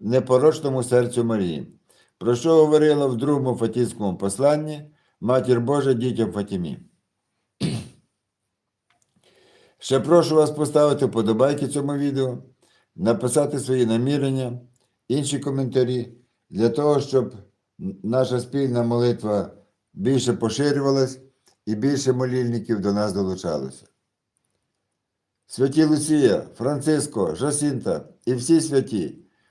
непорочному серцю Марії, про що говорила в другому Фатівському посланні Матір Божа дітям Фатімі. Ще прошу вас поставити вподобайки цьому відео, написати свої намірення, інші коментарі для того, щоб наша спільна молитва більше поширювалась і більше молільників до нас долучалося. Святі Лусія, Франциско, Жасінта і всі святі,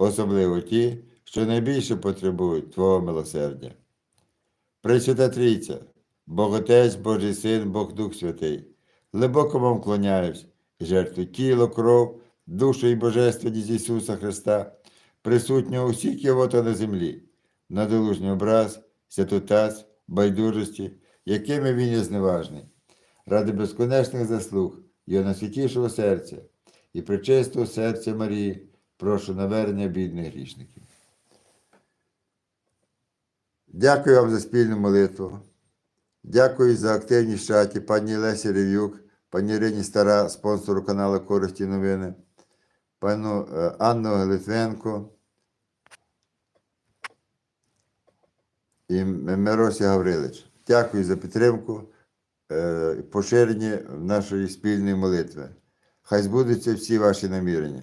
особливо ті, що найбільше потребують Твого милосердя. Пресвята Трійця, Бог Отець, Божий Син, Бог Дух Святий, глибоко вам вклоняюсь жертву тіло, кров, душу і божественність Ісуса Христа, присутнього у всіх Євота на землі, надолужній образ, святотаць, байдужості, якими він є зневажний, ради безконечних заслуг Його найсвятішого серця і причистого серця Марії, прошу навернення бідних грішників. Дякую вам за спільну молитву. Дякую за активність в чаті пані Лесі Рев'юк, пані Ірині Стара, спонсору каналу Користі новини, пану е, Анну Литвенко і Миросі Гаврилич. Дякую за підтримку е, і поширення нашої спільної молитви. Хай збудуться всі ваші намірення.